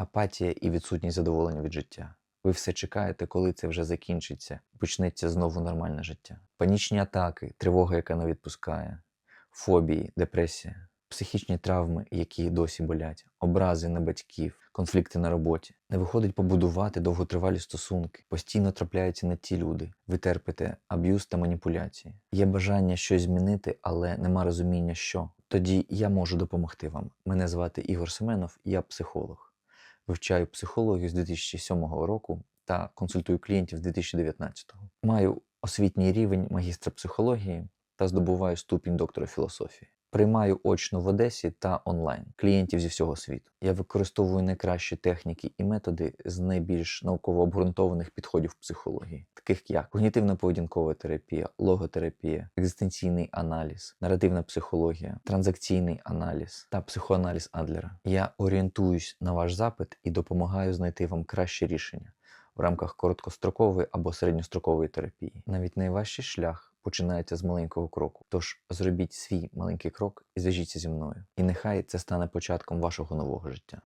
апатія і відсутність задоволення від життя. Ви все чекаєте, коли це вже закінчиться, почнеться знову нормальне життя. Панічні атаки, тривога, яка не відпускає, фобії, депресія, психічні травми, які досі болять, образи на батьків, конфлікти на роботі. Не виходить побудувати довготривалі стосунки, постійно трапляються не ті люди. Ви терпите аб'юз та маніпуляції. Є бажання щось змінити, але нема розуміння, що. Тоді я можу допомогти вам. Мене звати Ігор Семенов, я психолог. Вивчаю психологію з 2007 року та консультую клієнтів з 2019. Маю освітній рівень магістра психології та здобуваю ступінь доктора філософії. Приймаю очно в Одесі та онлайн клієнтів зі всього світу. Я використовую найкращі техніки і методи з найбільш науково обґрунтованих підходів психології, таких як когнітивно-поведінкова терапія, логотерапія, екзистенційний аналіз, наративна психологія, транзакційний аналіз та психоаналіз Адлера. Я орієнтуюсь на ваш запит і допомагаю знайти вам краще рішення в рамках короткострокової або середньострокової терапії. Навіть найважчий шлях починається з маленького кроку. Тож зробіть свій маленький крок і зв'яжіться зі мною. І нехай це стане початком вашого нового життя.